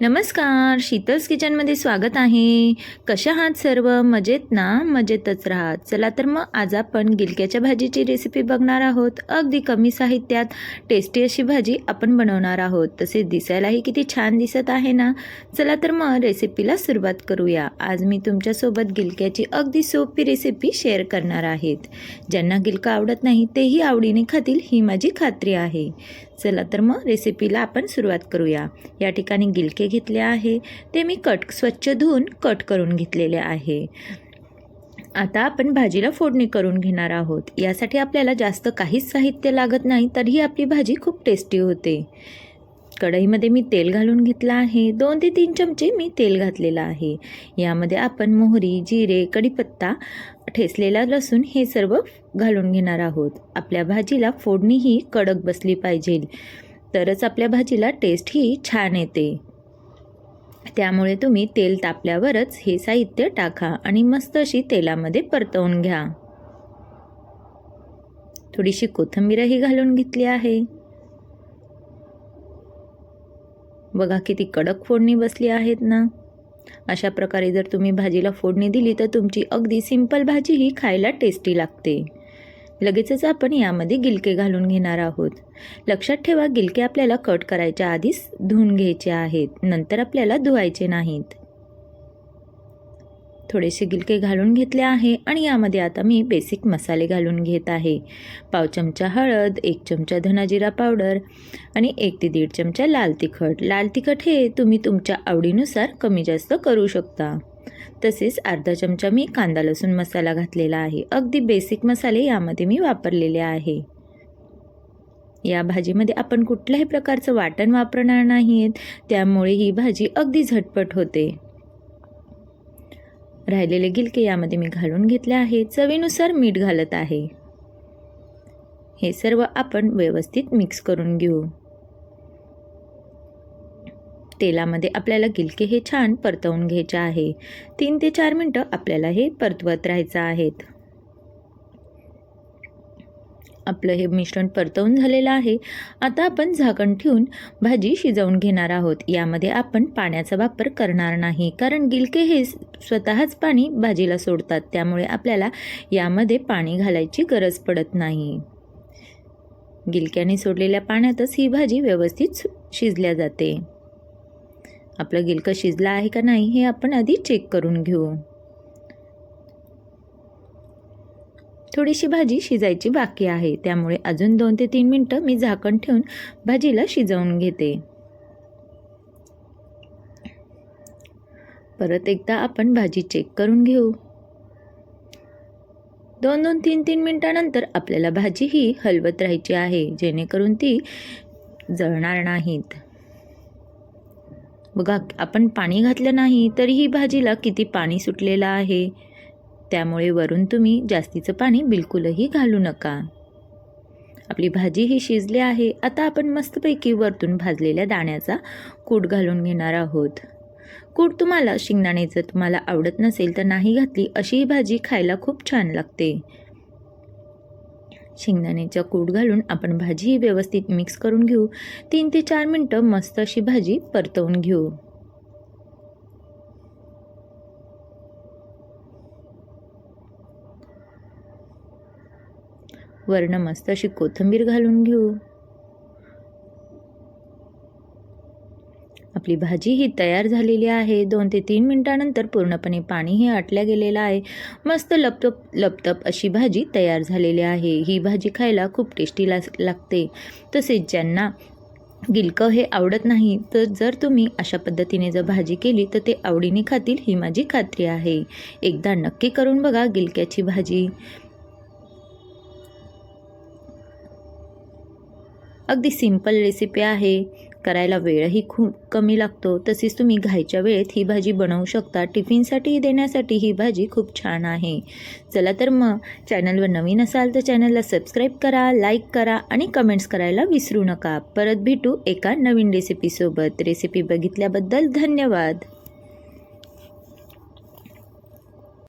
नमस्कार शीतल्स किचनमध्ये स्वागत आहे. कशा आहात सर्व? मजेत ना? मजेतच राहात. चला तर मग आज आपण गिलक्याच्या भाजीची रेसिपी बघणार आहोत. अगदी कमी साहित्यात टेस्टी अशी भाजी आपण बनवणार आहोत. तसेच दिसायलाही किती छान दिसत आहे ना? चला तर मग रेसिपीला सुरुवात करूया. आज मी तुमच्यासोबत गिलक्याची अगदी सोपी रेसिपी शेअर करणार आहेत. ज्यांना गिलका आवडत नाही तेही आवडीने खातील ही माझी खात्री आहे. चला तर मग रेसिपीला आपण सुरुवात करूया. या ठिकाणी गिलके घेतले आहे. ते मी कट स्वच्छ धुवून कट करून घेतलेले आहे. आता आपण भाजीला फोडणी करून घेणार आहोत. यासाठी आपल्याला जास्त काहीच साहित्य लागत नाही तरीही आपली भाजी खूप टेस्टी होते. कढईमध्ये मी तेल घालून घेतलं आहे. दोन ते तीन चमचे मी तेल घातलेलं आहे. यामध्ये आपण मोहरी जिरे कढीपत्ता ठेचलेला लसूण हे सर्व घालून घेणार आहोत. आपल्या भाजीला फोडणी ही कडक बसली पाहिजे. तरच आपल्या भाजीला टेस्ट ही छान येते. त्यामुळे तुम्ही तेल तापल्यावरच हे साहित्य टाका आणि मस्त अशी तेलामध्ये परतवून घ्या. थोडीशी कोथिंबीरही घालून घेतली आहे. बघा किती कडक फोडणी बसली आहेत ना. अशा प्रकारे जर तुम्ही भाजीला फोडणी दिली तर तुमची अगदी सिंपल भाजी ही खायला टेस्टी लागते. लगेचच आपण यामध्ये गिलके घालून घेणार आहोत. लक्षात ठेवा गिलके आपल्याला कट करायच्या आधीच धुवून घ्यायचे आहेत. नंतर आपल्याला धुवायचे नाहीत. थोडेसे गिलके घालून घेतले आहे आणि यामध्ये आता मी बेसिक मसाले घालून घेत आहे. पाव चमचा हळद एक चमचा धनाजिरा पावडर आणि एक ते दीड चमचा लाल तिखट. लाल तिखट हे तुम्ही तुमच्या आवडीनुसार कमी जास्त करू शकता. तसेच अर्धा चमचा मी कांदा लसूण मसाला घातलेला आहे. अगदी बेसिक मसाले यामध्ये मी वापरलेले आहे. या भाजीमध्ये आपण कुठल्याही प्रकारचं वाटण वापरणार नाहीत. त्यामुळे ही भाजी अगदी झटपट होते. राहिलेले गिलके यामध्ये मी घालून घेतले आहे. चवीनुसार मीठ घालत आहे. हे सर्व आपण व्यवस्थित मिक्स करून घेऊ. तेलामध्ये आपल्याला गिलके हे छान परतवून घ्यायचे आहे. तीन ते चार मिनटं आपल्याला हे परतवत राहायचं आहेत. आपलं हे मिश्रण परतवून झालेलं आहे. आता आपण झाकण ठेवून भाजी शिजवून घेणार आहोत. यामध्ये आपण पाण्याचा वापर करणार नाही. कारण गिलके हे स्वतःच पाणी भाजीला सोडतात. त्यामुळे आपल्याला यामध्ये पाणी घालायची गरज पडत नाही. गिलक्याने सोडलेल्या पाण्यातच ही भाजी व्यवस्थित शिजल्या जाते. आपलं गिलकं शिजलं आहे का नाही हे आपण आधी चेक करून घेऊ. थोडीशी भाजी शिजायची बाकी आहे. त्यामुळे अजून दोन ते तीन मिनटं मी झाकण ठेवून भाजीला शिजवून घेते. परत एकदा आपण भाजी चेक करून घेऊ. दोन दोन तीन तीन मिनटानंतर आपल्याला भाजी ही हलवत राहायची आहे जेणेकरून ती जळणार नाहीत. बघा आपण पाणी घातलं नाही तरीही भाजीला किती पाणी सुटलेलं आहे. त्यामुळे वरून तुम्ही जास्तीचं पाणी बिलकुलही घालू नका. आपली भाजी ही शिजली आहे. आता आपण मस्तपैकी वरतून भाजलेल्या दाण्याचा कूट घालून घेणार आहोत. कूट तुम्हाला शेंगदाणे जर तुम्हाला आवडत नसेल तर नाही घातली अशी ही भाजी खायला खूप छान लागते. शेंगदाण्याचा कूट घालून आपण भाजी व्यवस्थित मिक्स करून घेऊ. तीन ते चार मिनटं मस्त अशी भाजी परतवून घेऊ. वर्ण मस्त अशी कोथिंबीर घालून घेऊ. आपली भाजी ही तयार झालेली आहे. दोन ते तीन मिनटानंतर पूर्णपणे पाणी हे आटल्या गेलेलं आहे. मस्त लपतप लपतप अशी भाजी तयार झालेली आहे. ही भाजी खायला खूप टेस्टी लाग लागते. तसेच ज्यांना गिलकं हे आवडत नाही तर जर तुम्ही अशा पद्धतीने जर भाजी केली तर ते आवडीने खातील ही माझी खात्री आहे. एकदा नक्की करून बघा गिलक्याची भाजी. अगदी सिंपल रेसिपी आहे. करायला वेळही खूप कमी लागतो. तसेच तुम्ही घायच्या वेळेत ही भाजी बनवू शकता. टिफिनसाठी देण्यासाठी ही भाजी खूप छान आहे. चला तर मग चॅनलवर नवीन असाल तर चॅनलला सबस्क्राईब करा लाईक करा आणि कमेंट्स करायला विसरू नका. परत भेटू एका नवीन रेसिपीसोबत रेसिपी बघितल्याबद्दल धन्यवाद.